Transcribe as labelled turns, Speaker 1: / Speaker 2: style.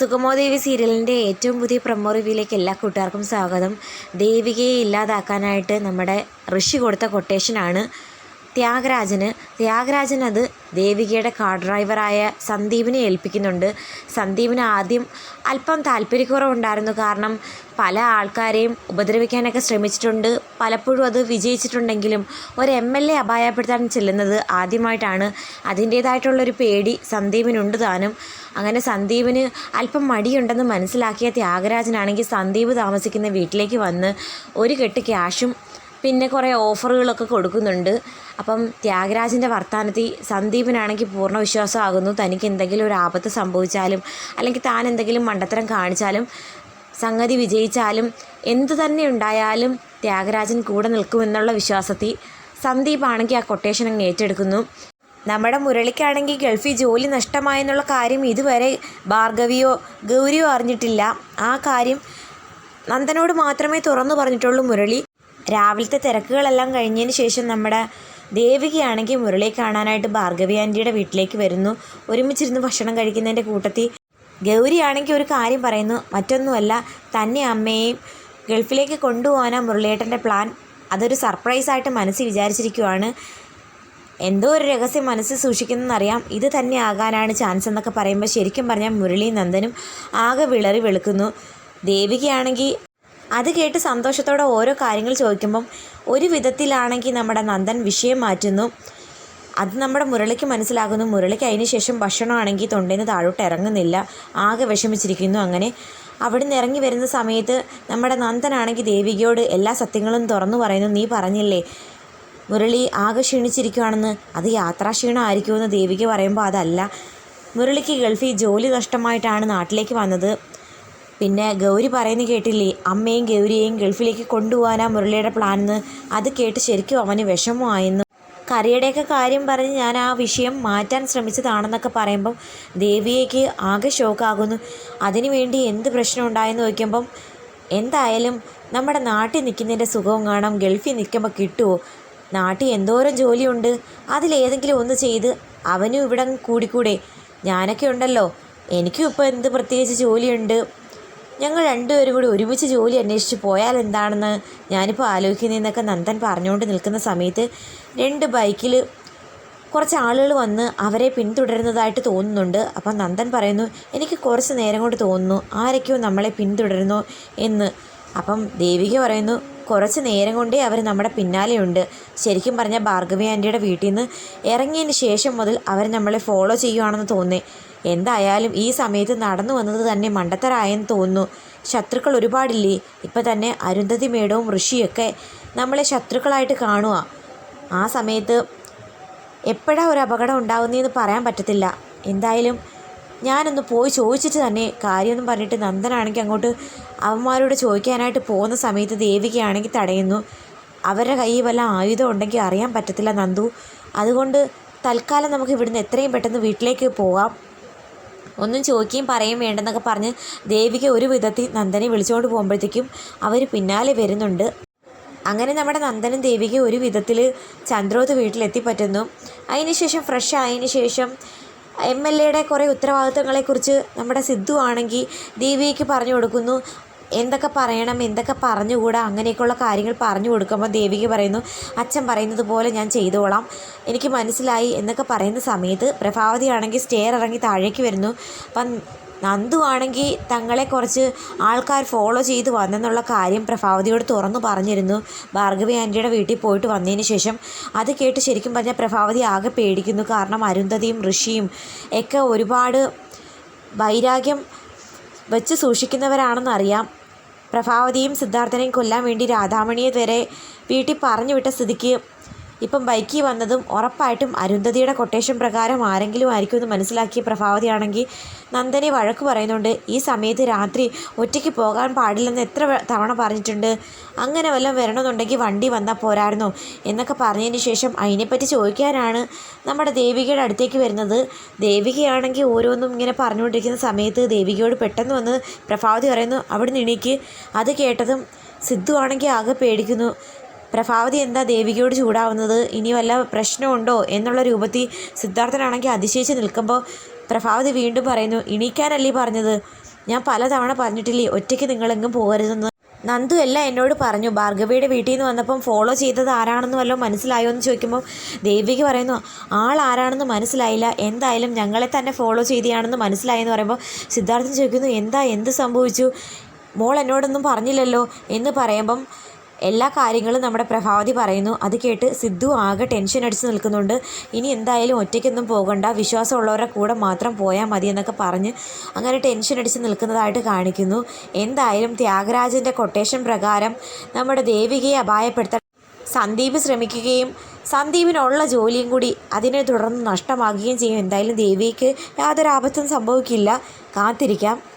Speaker 1: സുഗമോദേവി സീരിയലിന്റെ ഏറ്റവും പുതിയ പ്രമോ റിവ്യൂയിലേക്ക് എല്ലാ കൂട്ടുകാർക്കും സ്വാഗതം. ദേവികയെ ഇല്ലാതാക്കാനായിട്ട് നമ്മുടെ ഋഷി കൊടുത്ത കൊട്ടേഷനാണ് ത്യാഗരാജന്. ത്യാഗരാജൻ അത് ദേവികയുടെ കാർ ഡ്രൈവറായ സന്ദീപിനെ ഏൽപ്പിക്കുന്നുണ്ട്. സന്ദീപിന് ആദ്യം അല്പം താല്പര്യക്കുറവുണ്ടായിരുന്നു. കാരണം പല ആൾക്കാരെയും ഉപദ്രവിക്കാനൊക്കെ ശ്രമിച്ചിട്ടുണ്ട്. പലപ്പോഴും അത് വിജയിച്ചിട്ടുണ്ടെങ്കിലും ഒരു എം എൽ എ അപായപ്പെടുത്താൻ ചെല്ലുന്നത് ആദ്യമായിട്ടാണ്. അതിന്റേതായിട്ടുള്ളൊരു പേടി സന്ദീപിനുണ്ട് താനും. അങ്ങനെ സന്ദീപിന് അല്പം മടിയുണ്ടെന്ന് മനസ്സിലാക്കിയ ത്യാഗരാജനാണെങ്കിൽ സന്ദീപ് താമസിക്കുന്ന വീട്ടിലേക്ക് വന്ന് ഒരു കെട്ട് ക്യാഷും പിന്നെ കുറേ ഓഫറുകളൊക്കെ കൊടുക്കുന്നുണ്ട്. അപ്പം ത്യാഗരാജന്റെ വർത്തമാനത്തിൽ സന്ദീപിനാണെങ്കിൽ പൂർണ വിശ്വാസമാകുന്നു തനിക്ക് എന്തെങ്കിലും ഒരു ആപത്ത് സംഭവിച്ചാലും അല്ലെങ്കിൽ താൻ എന്തെങ്കിലും മണ്ടത്തരം കാണിച്ചാലും സംഗതി വിജയിച്ചാലും എന്തു തന്നെ ഉണ്ടായാലും ത്യാഗരാജൻ കൂടെ നിൽക്കുമെന്നുള്ള വിശ്വാസത്തിൽ സന്ദീപ് ആണെങ്കിൽ ആ കൊട്ടേഷൻ അങ്ങ് ഏറ്റെടുക്കുന്നു. നമ്മുടെ മുരളിക്കാണെങ്കിൽ ഗൾഫിൽ ജോലി നഷ്ടമായെന്നുള്ള കാര്യം ഇതുവരെ ഭാർഗവിയോ ഗൗരിയോ അറിഞ്ഞിട്ടില്ല. ആ കാര്യം നന്ദനോട് മാത്രമേ തുറന്നു പറഞ്ഞിട്ടുള്ളൂ മുരളി. രാവിലത്തെ തിരക്കുകളെല്ലാം കഴിഞ്ഞതിന് ശേഷം നമ്മുടെ ദേവികയാണെങ്കിൽ മുരളിയെ കാണാനായിട്ട് ഭാർഗവി ആന്റിയുടെ വീട്ടിലേക്ക് വരുന്നു. ഒരുമിച്ചിരുന്ന് ഭക്ഷണം കഴിക്കുന്നതിന്റെ കൂട്ടത്തിൽ ഗൗരിയാണെങ്കിൽ ഒരു കാര്യം പറയുന്നു. മറ്റൊന്നുമല്ല തന്നെ അമ്മയെയും ഗൾഫിലേക്ക് കൊണ്ടുപോകാനാണ് മുരളിയേട്ടന്റെ പ്ലാൻ. അതൊരു സർപ്രൈസായിട്ട് മനസ്സിൽ വിചാരിച്ചിരിക്കുവാണ്. എന്തോ ഒരു രഹസ്യം മനസ്സിൽ സൂക്ഷിക്കുന്നതെന്നറിയാം ഇത് തന്നെ ആകാനാണ് ചാൻസ് എന്നൊക്കെ പറയുമ്പോൾ ശരിക്കും പറഞ്ഞാൽ മുരളിയും നന്ദനും ആകെ വിളറി വെളുക്കുന്നു. ദേവികയാണെങ്കിൽ അത് കേട്ട് സന്തോഷത്തോടെ ഓരോ കാര്യങ്ങൾ ചോദിക്കുമ്പം ഒരു വിധത്തിലാണെങ്കിൽ നമ്മുടെ നന്ദൻ വിഷയം മാറ്റുന്നു. അത് നമ്മുടെ മുരളിക്ക് മനസ്സിലാകുന്നു. മുരളിക്ക് അതിന് ശേഷം ഭക്ഷണമാണെങ്കിൽ തൊണ്ടയിൽ നിന്ന് താഴോട്ട് ഇറങ്ങുന്നില്ല. ആകെ വിഷമിച്ചിരിക്കുന്നു അങ്ങനെ. അവിടെ നിന്ന് ഇറങ്ങി വരുന്ന സമയത്ത് നമ്മുടെ നന്ദനാണെങ്കിൽ ദേവികയോട് എല്ലാ സത്യങ്ങളും തുറന്നു പറയുന്നു. നീ പറഞ്ഞില്ലേ മുരളി ആകെ ക്ഷീണിച്ചിരിക്കുകയാണെന്ന് അത് യാത്രാക്ഷീണമായിരിക്കുമെന്ന് ദേവിക പറയുമ്പോൾ അതല്ല. മുരളിക്ക് ഗൾഫിൽ ജോലി നഷ്ടമായിട്ടാണ് നാട്ടിലേക്ക് വന്നത്. പിന്നെ ഗൗരി പറയുന്നത് കേട്ടില്ലേ? അമ്മയും ഗൗരിയെയും ഗൾഫിലേക്ക് കൊണ്ടുപോകാനാ മുരളിയുടെ പ്ലാനെന്ന്. അത് കേട്ട് ശരിക്കും അവന് വിഷമമായിരുന്നു കറിയുടെയൊക്കെ കാര്യം പറഞ്ഞ് ഞാൻ ആ വിഷയം മാറ്റാൻ ശ്രമിച്ചതാണെന്നൊക്കെ പറയുമ്പം ദേവിയേക്ക് ആകെ ഷോക്കാകുന്നു. അതിനു വേണ്ടി എന്ത് പ്രശ്നം ഉണ്ടായെന്ന് ചോദിക്കുമ്പം എന്തായാലും നമ്മുടെ നാട്ടിൽ നിൽക്കുന്നതിന്റെ സുഖവും കാണാം. ഗൾഫിൽ നിൽക്കുമ്പോൾ കിട്ടുമോ നാട്ടിൽ എന്തോരം ജോലിയുണ്ട്. അതിലേതെങ്കിലും ഒന്ന് ചെയ്ത് അവനും ഇവിടെ കൂടിക്കൂടെ. ഞാനൊക്കെ ഉണ്ടല്ലോ. എനിക്കും ഇപ്പോൾ എന്ത് പ്രത്യേകിച്ച് ജോലിയുണ്ട്? ഞങ്ങൾ രണ്ടുപേരും കൂടി ഒരുമിച്ച് ജോലി അന്വേഷിച്ച് പോയാൽ എന്താണെന്ന് ഞാനിപ്പോൾ ആലോചിക്കുന്നതെന്നൊക്കെ നന്ദൻ പറഞ്ഞുകൊണ്ട് നിൽക്കുന്ന സമയത്ത് രണ്ട് ബൈക്കിൽ കുറച്ച് ആളുകൾ വന്ന് അവരെ പിന്തുടരുന്നതായിട്ട് തോന്നുന്നുണ്ട്. അപ്പം നന്ദൻ പറയുന്നു എനിക്ക് കുറച്ച് നേരം കൊണ്ട് തോന്നുന്നു ആരൊക്കെയോ നമ്മളെ പിന്തുടരുന്നു എന്ന്. അപ്പം ദേവിക പറയുന്നു കുറച്ച് നേരം കൊണ്ടേ അവർ നമ്മുടെ പിന്നാലെയുണ്ട്. ശരിക്കും പറഞ്ഞാൽ ഭാർഗവി ആന്റിയുടെ വീട്ടിൽ നിന്ന് ഇറങ്ങിയതിന് ശേഷം മുതൽ അവർ നമ്മളെ ഫോളോ ചെയ്യുവാണെന്ന് തോന്നേ എന്തായാലും ഈ സമയത്ത് നടന്നു വന്നത് തന്നെ മണ്ടത്തരായെന്ന് തോന്നുന്നു. ശത്രുക്കൾ ഒരുപാടില്ലേ? ഇപ്പം തന്നെ അരുന്ധതി മേടവും ഋഷിയൊക്കെ നമ്മളെ ശത്രുക്കളായിട്ട് കാണുക ആ സമയത്ത് എപ്പോഴാ ഒരു അപകടം ഉണ്ടാകുന്നതെന്ന് പറയാൻ പറ്റത്തില്ല. എന്തായാലും ഞാനൊന്ന് പോയി ചോദിച്ചിട്ട് തന്നെ കാര്യമൊന്നും പറഞ്ഞിട്ട് നന്ദനാണെങ്കിൽ അങ്ങോട്ട് അവന്മാരോട് ചോദിക്കാനായിട്ട് പോകുന്ന സമയത്ത് ദേവികയാണെങ്കിൽ തടയുന്നു. അവരുടെ കയ്യിൽ വല്ല ആയുധം ഉണ്ടെങ്കിൽ അറിയാൻ പറ്റത്തില്ല നന്ദു. അതുകൊണ്ട് തൽക്കാലം നമുക്ക് ഇവിടുന്ന് എത്രയും പെട്ടെന്ന് വീട്ടിലേക്ക് പോകാം. ഒന്നും ചോദിക്കുകയും പറയുകയും വേണ്ടെന്നൊക്കെ പറഞ്ഞ് ദേവിക ഒരു വിധത്തിൽ നന്ദനെ വിളിച്ചുകൊണ്ട് പോകുമ്പോഴത്തേക്കും അവർ പിന്നാലെ വരുന്നുണ്ട്. അങ്ങനെ നമ്മുടെ നന്ദനും ദേവിക ഒരു വിധത്തിൽ ചന്ദ്രോത്ത് വീട്ടിലെത്തിപ്പറ്റുന്നു. അതിനുശേഷം ഫ്രഷ് ആയതിനു ശേഷം എം എൽ എയുടെ കുറേ ഉത്തരവാദിത്തങ്ങളെക്കുറിച്ച് നമ്മുടെ സിദ്ധു ആണെങ്കിൽ ദേവികയ്ക്ക് പറഞ്ഞു കൊടുക്കുന്നു. എന്തൊക്കെ പറയണം എന്തൊക്കെ പറഞ്ഞുകൂടാ അങ്ങനെയൊക്കെയുള്ള കാര്യങ്ങൾ പറഞ്ഞു കൊടുക്കുമ്പോൾ ദേവിക പറയുന്നു അച്ഛൻ പറയുന്നത് പോലെ ഞാൻ ചെയ്തോളാം. എനിക്ക് മനസ്സിലായി എന്നൊക്കെ പറയുന്ന സമയത്ത് പ്രഭാവതി ആണെങ്കിൽ സ്റ്റെയർ ഇറങ്ങി താഴേക്ക് വരുന്നു. അപ്പം നന്ദു ആണെങ്കിൽ തങ്ങളെ കുറച്ച് ആൾക്കാർ ഫോളോ ചെയ്ത് വന്നെന്നുള്ള കാര്യം പ്രഭാവതിയോട് തുറന്നു പറഞ്ഞിരുന്നു. ഭാർഗവി ആന്റിയുടെ വീട്ടിൽ പോയിട്ട് വന്നതിന് ശേഷം അത് കേട്ട് ശരിക്കും പറഞ്ഞാൽ പ്രഭാവതി ആകെ പേടിക്കുന്നു. കാരണം അരുന്ധതിയും ഋഷിയും ഒക്കെ ഒരുപാട് വൈരാഗ്യം വെച്ച് സൂക്ഷിക്കുന്നവരാണെന്നറിയാം. പ്രഭാവതിയും സിദ്ധാർത്ഥനെയും കൊല്ലാൻ വേണ്ടി രാധാമണിയെ വരെ വീട്ടിൽ പറഞ്ഞു വിട്ട സ്ഥിതിക്ക് ഇപ്പം ബൈക്കിൽ വന്നതും ഉറപ്പായിട്ടും അരുന്ധതിയുടെ കൊട്ടേഷൻ പ്രകാരം ആരെങ്കിലും ആയിരിക്കും എന്ന് മനസ്സിലാക്കിയ പ്രഭാവതിയാണെങ്കിൽ നന്ദനെ വഴക്ക് പറയുന്നുണ്ട് ഈ സമയത്ത് രാത്രി ഒറ്റയ്ക്ക് പോകാൻ പാടില്ലെന്ന് എത്ര തവണ പറഞ്ഞിട്ടുണ്ട്? അങ്ങനെ വല്ലതും വരണമെന്നുണ്ടെങ്കിൽ വണ്ടി വന്നാൽ പോരായിരുന്നു എന്നൊക്കെ പറഞ്ഞതിന് ശേഷം അതിനെപ്പറ്റി ചോദിക്കാനാണ് നമ്മുടെ ദേവികയുടെ അടുത്തേക്ക് വരുന്നത്. ദേവികയാണെങ്കിൽ ഓരോന്നും ഇങ്ങനെ പറഞ്ഞുകൊണ്ടിരിക്കുന്ന സമയത്ത് ദേവികയോട് പെട്ടെന്ന് വന്ന് പ്രഭാവതി പറയുന്നു അവിടെ നിന്ന് എണീക്ക്. അത് കേട്ടതും സിദ്ധു ആണെങ്കിൽ ആകെ പേടിക്കുന്നു. പ്രഭാവതി എന്താ ദേവികയോട് ചൂടാവുന്നത്? ഇനി വല്ല പ്രശ്നമുണ്ടോ? എന്നുള്ള രൂപത്തിൽ സിദ്ധാർത്ഥനാണെങ്കിൽ അതിശയിച്ച് നിൽക്കുമ്പോൾ പ്രഭാവതി വീണ്ടും പറയുന്നു എണീക്കാനല്ലേ പറഞ്ഞത്? ഞാൻ പലതവണ പറഞ്ഞിട്ടില്ലേ ഒറ്റയ്ക്ക് നിങ്ങളെങ്ങും പോകരുതെന്ന്? നന്ദു എല്ലാം എന്നോട് പറഞ്ഞു ഭാർഗവിയുടെ വീട്ടിൽ നിന്ന് വന്നപ്പം ഫോളോ ചെയ്തത് ആരാണെന്ന് വല്ലതും മനസ്സിലായോ? എന്ന് ചോദിക്കുമ്പോൾ ദേവിക്ക് പറയുന്നു ആൾ ആരാണെന്ന് മനസ്സിലായില്ല. എന്തായാലും ഞങ്ങളെ തന്നെ ഫോളോ ചെയ്തെയാണെന്ന് മനസ്സിലായെന്ന് പറയുമ്പോൾ സിദ്ധാർത്ഥൻ ചോദിക്കുന്നു എന്താ? എന്ത് സംഭവിച്ചു? മോൾ എന്നോടൊന്നും പറഞ്ഞില്ലല്ലോ? എന്ന് പറയുമ്പം എല്ലാ കാര്യങ്ങളും നമ്മുടെ പ്രഭാവതി പറയുന്നു. അത് കേട്ട് സിദ്ധു ആകെ ടെൻഷൻ അടിച്ച് നിൽക്കുന്നുണ്ട്. ഇനി എന്തായാലും ഒറ്റയ്ക്കൊന്നും പോകണ്ട. വിശ്വാസമുള്ളവരുടെ കൂടെ മാത്രം പോയാൽ മതി എന്നൊക്കെ പറഞ്ഞ് അങ്ങനെ ടെൻഷൻ അടിച്ച് നിൽക്കുന്നതായിട്ട് കാണിക്കുന്നു. എന്തായാലും ത്യാഗരാജന്റെ കൊട്ടേഷൻ പ്രകാരം നമ്മുടെ ദേവികയെ അപായപ്പെടുത്താൻ സന്ദീപ് ശ്രമിക്കുകയും സന്ദീപിനുള്ള ജോലിയും കൂടി അതിനെ തുടർന്ന് നഷ്ടമാകുകയും ചെയ്യും. എന്തായാലും ദേവിക്ക് യാതൊരു ആപത്തും സംഭവിക്കില്ല. കാത്തിരിക്കാം.